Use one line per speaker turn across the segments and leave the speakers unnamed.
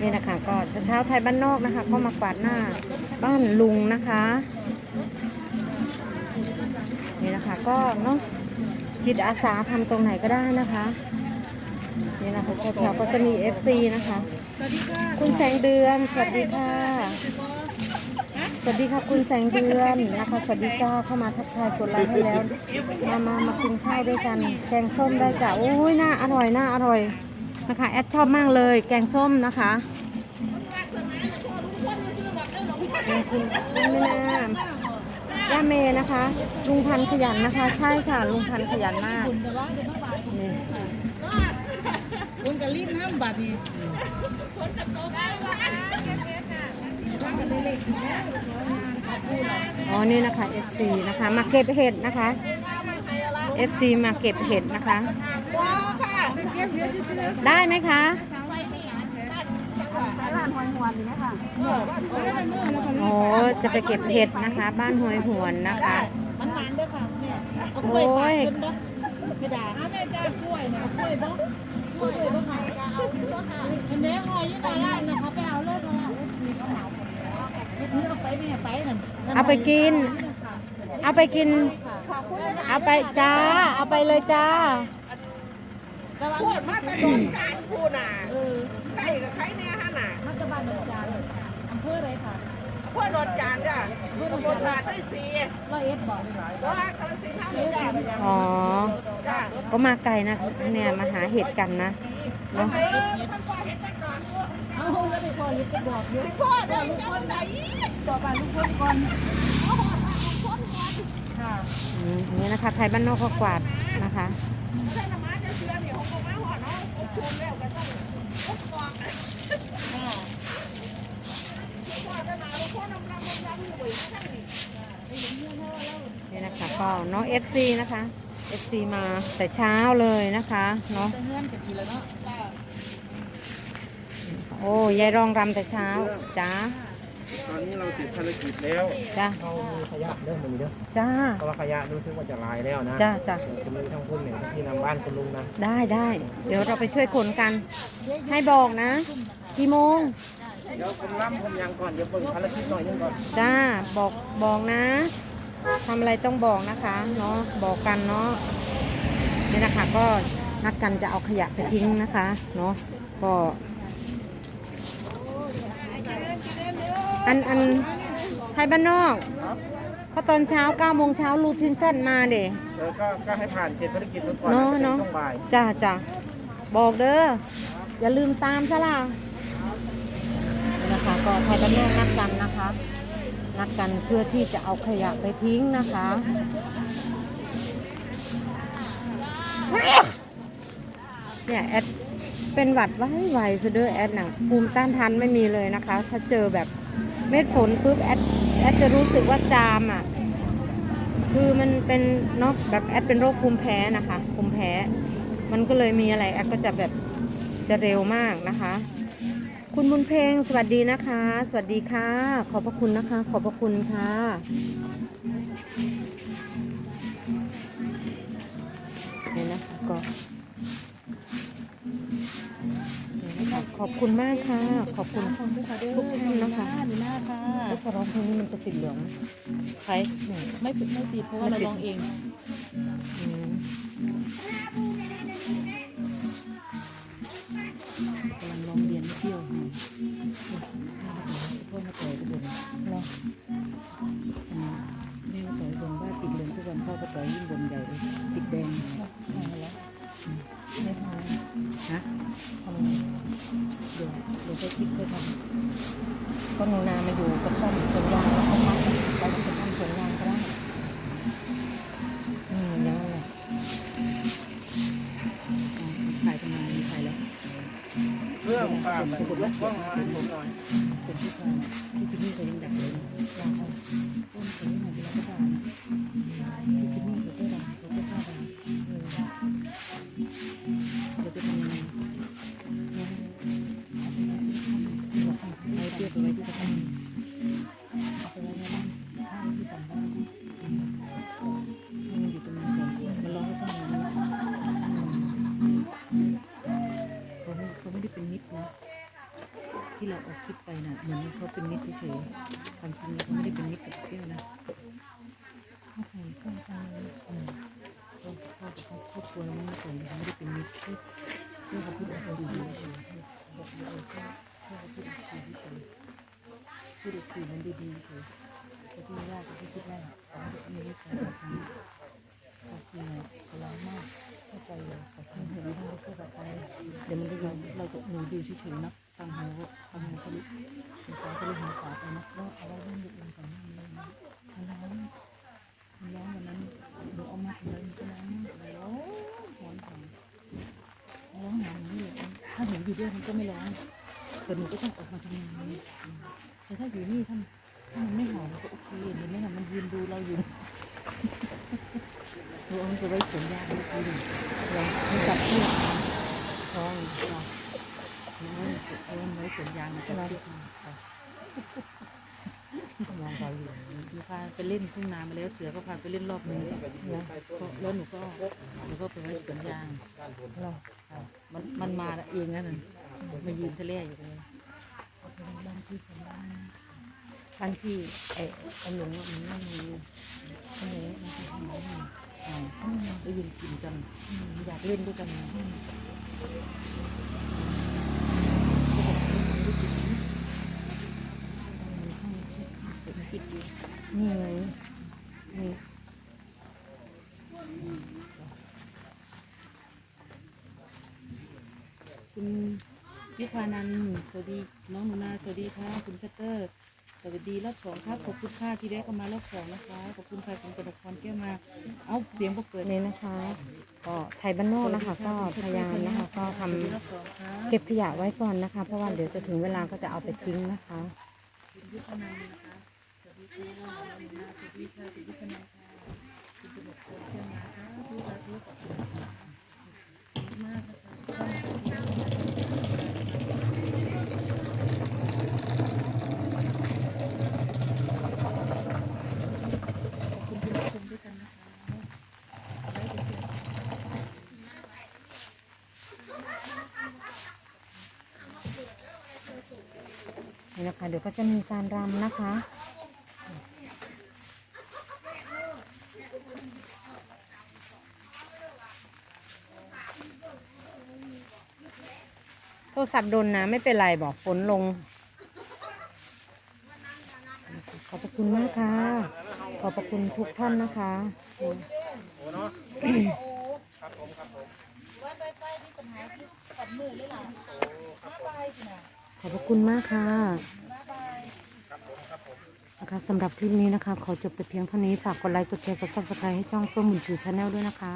นี่นะคะ ก็เช้าๆไทยบ้านนอกนะคะก็มากวาดหน้าบ้านลุงนะคะ นี่นะคะก็เนาะจิตอาสาทำตรงไหนก็ได้นะคะ นี่นะคะเช้าๆก็จะมี FC นะคะ คุณแสงเดือนสวัสดีค่ะสวัสดีค่ะคุณแสงเดือนนะคะ สวัสดีเจ้าเข้ามาทักทายกดไลค์ให้แล้วมามามากินข้าวด้วยกันแกงส้มได้จ้ะโอ้ยน่าอร่อยน่าอร่อย นะคะแอดชอบมากเลยแกงส้มนะคะขอบคุณคุณแม่นาย่าเมนะคะ ลุงพันธุ์ขยันนะคะ ใช่ค่ะ ลุงพันธุ์ขยันมากนี่
คุณกะลิ้นห้ามบาดนี
อ๋อ นี่นะคะ FC นะคะ มาเก็บเห็ดนะคะ FC มาเก็บเห็ดนะคะ
ว้าวค่ะ
ได้ไหมคะโอ้จะไปเก็บเห็ดนะคะ บ้านหอยหวนนะคะ
มันหวานด้วยค่ะแม่
โอ้ย
กล้วยฝากขึ้นบ่ไม่ได้แม่จ้ากล้วยนะกล้วยบ่กล้วยบ่ค่ะเอาบ่ค่ะอันนี้หอยยู่ตลาดนะคะไปเอาเลยบ่เอา
เอาไปกิน เอาไปกิน เอาไปจ้า เอาไปเลยจ้า
พูดมาแต่โดนการพูดน่ะใกล้กับใครเนี่ยฮะน่ะ
มัตตบานดอนจานอำเภออะไรค่ะ
พวกโดนจานจ้ะตำบลศาสตร์ได้สี
ร้อยเอ็ดบ่
ว่ากระสินธุ์เท่านี้จ้ะ
อ๋อ
จ้ะ
ก็มาไกลนะเนี่ยมาหาเห็ดกันนะเนาะ
เฮ้ยท่านพ่อเห็นแต่ก่อน
เอาแล้วได้พอเฮ็ดจะบอกเยอะ
ที่พ่อได้เจ้าไหน
ต่อไปลูกคนก่อนค่ะ
อืมอันนี้นะคะไทยบ้านนอกก็กวาดนะคะ
นี่นะชุมแล้วก็ต้องพบกองนะพ่อจะหนาวพ่อนำลำลำอยู่นะท่านนี่
นี่นะคะก็เนาะ FC นะคะ FC มาแต่เช้าเลยนะคะเนาะโอ้ยายรองรำแต่เช้าจ้า
ตอนนี้เราเสร็จภารกิจแล้ว
จ้า
เรามีขยะเริ่มมีเด้อ
จ้า
เพราะว่าขยะรู้สึกว่าจะลายแล้วนะ
จ้าจ้า
จะมีทั้งพุ่นหนึ่งที่นำบ้านคุณลุงนะ
ได้ได้ เดี๋ยวเราไปช่วยขนกัน ให้บอกนะ กี่โมง
เดี๋ยวผมล้ำผมยังก่อน เดี๋ยวเปิดภารกิจหน่อยนึงก่อน
จ้า บอกบอกนะทำอะไรต้องบอกนะคะเนาะ บอกกันเนาะนี่นะคะก็นัดกันจะเอาขยะไปทิ้งนะคะ เนาะ ก็ อันอันไทยบ้านนอกเพราะตอนเช้า9โมงเช้ารูทินเส้นมาเด้
เออก็ก็ให้ผ่านเสร็จภารกิจก่อน
เนาะ
จป็
เนาะ
ช่วงบ่าย
จ้าจ้าบอกเด้ออย่าลืมตามซะล่ะนี่นะคะก็ไทยบ้านนอกนัดกันนะคะ นัดกันเพื่อที่จะเอาขยะไปทิ้งนะคะเนี่ยแอดเป็นหวัดไวไวซะด้วยแอดน่ะภูมิต้านทานไม่มีเลยนะคะ ถ้าเจอแบบ เม็ดฝนปุ๊บแอดแอดจะรู้สึกว่าจามอะ คือมันเป็นเนาะแบบแอดเป็นโรคภูมิแพ้นะคะภูมิแพ้ มันก็เลยมีอะไรแอดก็จะแบบจะเร็วมากนะคะ คุณบุญเพลงสวัสดีนะคะ สวัสดีค่ะ ขอบพระคุณนะคะ ขอบพระคุณค่ะนี่นะคะก็ ขอบคุณมากค่ะ ขอบคุณทุกท่านนะคะ
ดีมากค่ะ
ถ้าร้องเพลงนี้มันจะติดเหลืองไหม
ใครไม่ปิดไม่ติดเพราะว่าเราลองเอง
อืม
กำลังลองเรียนเที่ยวหาพ่อมาต่อยกระบน
เนาะ
แม่มาต่อยบนว่าติดเหลืองทุกวันพ่อก็ต่อยยิ่งบนใหญ่เลยติดแดง
ไม่พอ
ฮะ
ทำไง
เดี๋ยวเดี๋ยวจะคิดค่อยท
ก็หนูนามาอยู่กระท่อมสวนยางแล้วก็พักไปที่กระท่อมสวนยางก็ได้อืมยังนั้นแหละำ
ขายประมาณมีใครแล้ว
เรื่องปากไปกดล็อกกล้องมาให้ผมหน่อย
เป็นที่ทำที่ ตรเฉยๆความจริงแล้วเขาไม่ได้เป็นมิตรกับเปรี้ยวนะเขาใส่เครื่องไปอืมเขาเขาเขาครอบครัวเราไม่ใส่เขาไม่ได้เป็นมิตรเพื่อเพื่อเขาพูดออกสื่อเฉยๆบอกเลยว่าเพื่เขาพูดออกสื่อเฉยๆพูดออกสื่อมันดีๆเฉยแต่ที่ยากก็ที่คิดว่าเขาไม่ได้ใส่แบบนี้เขาคือเขาร้ายมากเข้าใจเลยแต่ที่เห็นไม่ได้พูดแบบไปเดี๋ยวมันเราเราจะหนูดูเฉยๆนะ ฟังหูฟังหูทะลุหูซ้ายทะลุหูขวาไปนะก็เอาไว้เรื่องอื่นก่อนนะมันร้องมันร้องวันนั้นหนูเอามาทำอะไรมันก็ร้องร้องหอนหอนร้องหอนนี่ถ้าเห็นอยู่ด้วยมันก็ไม่ร้องแต่หนูก็ต้องออกมาทำงานนี่แต่ถ้าอยู่นี่ถ้านถ้ามันไม่หอนก็โอเคเห็นไหมล่ะมันยืนดูเราอยู่หนูเอามันไปไว้สวนยางนี่คือเรามันจับเชือกร้องเราหนู เอามันไว้สวนยางมันจับเชือกค่ะมองเราอยู่หนูพาไปเล่นทุ่งนามาแล้วเสือก็พาไปเล่นรอบนึงแล้วแล้วหนูก็หนูก็ไปไว้สวนยางราค่ะมันมันมาเองนั่นน่ะมายืนทะเลอยู่เลยบ้านที่ของบ้าน
บ้านพี่ไอ้ไอ้หนูอะมันไม่มี
ทะเลมันจะทำอะไรอ่าได้ยินกินกันอยากเล่นด้วยกันอืม ปิดอยู่
นี่ไงนี่
คุณยุพานันท์สวัสดีน้องหนูนาสวัสดีค่ะคุณชัตเตอร์สวัสดีรอบสองครับขอบคุณค่ะที่ได้เข้ามารอบสองนะคะขอบคุณค่ะคุณกนกพรแก้วมา เอาเสียงพวกเกิด
นี่นะคะ ก็ไทยบ้านนอกนะคะ ก็พยายามนะคะ ก็ทำ
สวัสดีรอบสองค่ะ
เก็บขยะไว้ก่อนนะคะ เพราะว่าเดี๋ยวจะถึงเวลาก็จะเอาไปทิ้งนะคะ
คุณยุพานันท์ นะคะสวัสดีค่ะน้องหนูนาสวัสดีค่ะคุณยุพานันท์ค่ะคุณกนกพรแก้วมาค่ะทุกท่านทุกคนมากนะคะขอบคุณคุณผู้ชมด้วยกันนะคะไว้เดี๋ยวเจอกัน
นี่นะคะ เดี๋ยวก็จะมีการรำนะคะ ทรศัพท์โดนนะไม่เป็นไรบอกฝนลง ขอบพระคุณมากค่ะ ขอบพระคุณทุกท่านนะคะขอบพระคุณมากค่ะนะคะสำหรับคลิปนี้นะคะ ขอจบแต่เพียงเท่านี้ ฝากกดไลค์กดแชร์กดซับสไครต์ให้ช่องเฟิร์มหมุนชูชาแนลด้วยนะคะ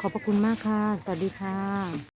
ขอบพระคุณมากค่ะ สวัสดีค่ะ